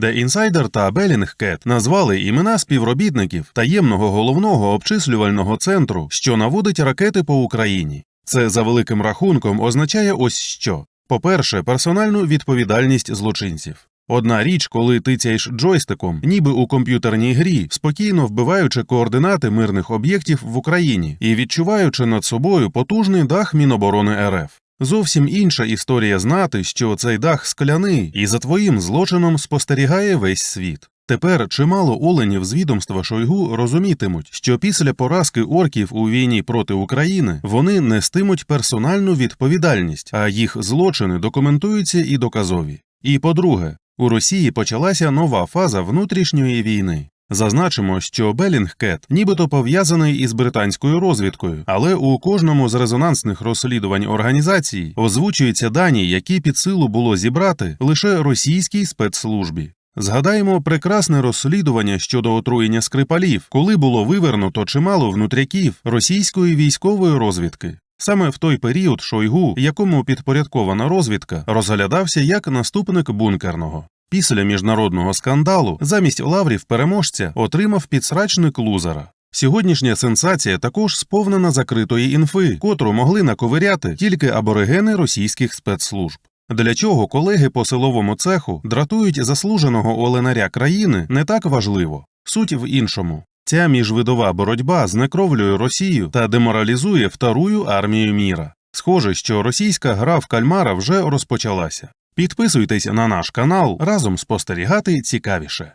де інсайдер та Белінгкет назвали імена співробітників таємного головного обчислювального центру, що наводить ракети по Україні. Це за великим рахунком означає ось що: по-перше, персональну відповідальність злочинців. Одна річ, коли тицяєш джойстиком, ніби у комп'ютерній грі, спокійно вбиваючи координати мирних об'єктів в Україні і відчуваючи над собою потужний дах Міноборони РФ. Зовсім інша історія знати, що цей дах скляний, і за твоїм злочином спостерігає весь світ. Тепер чимало оленів з відомства Шойгу розумітимуть, що після поразки орків у війні проти України вони нестимуть персональну відповідальність, а їх злочини документуються і доказові. І по-друге, у Росії почалася нова фаза внутрішньої війни. Зазначимо, що Белінгкет нібито пов'язаний із британською розвідкою, але у кожному з резонансних розслідувань організації озвучуються дані, які під силу було зібрати лише російській спецслужбі. Згадаємо прекрасне розслідування щодо отруєння скрипалів, коли було вивернуто чимало внутряків російської військової розвідки. Саме в той період Шойгу, якому підпорядкована розвідка, розглядався як наступник бункерного. Після міжнародного скандалу замість лаврів переможця отримав підсрачник лузера. Сьогоднішня сенсація також сповнена закритої інфи, котру могли наковиряти тільки аборигени російських спецслужб. Для чого колеги по силовому цеху дратують заслуженого оленаря країни не так важливо. Суть в іншому. Ця міжвидова боротьба знекровлює Росію та деморалізує вторую армію міра. Схоже, що російська гра в кальмара вже розпочалася. Підписуйтесь на наш канал разом спостерігати цікавіше.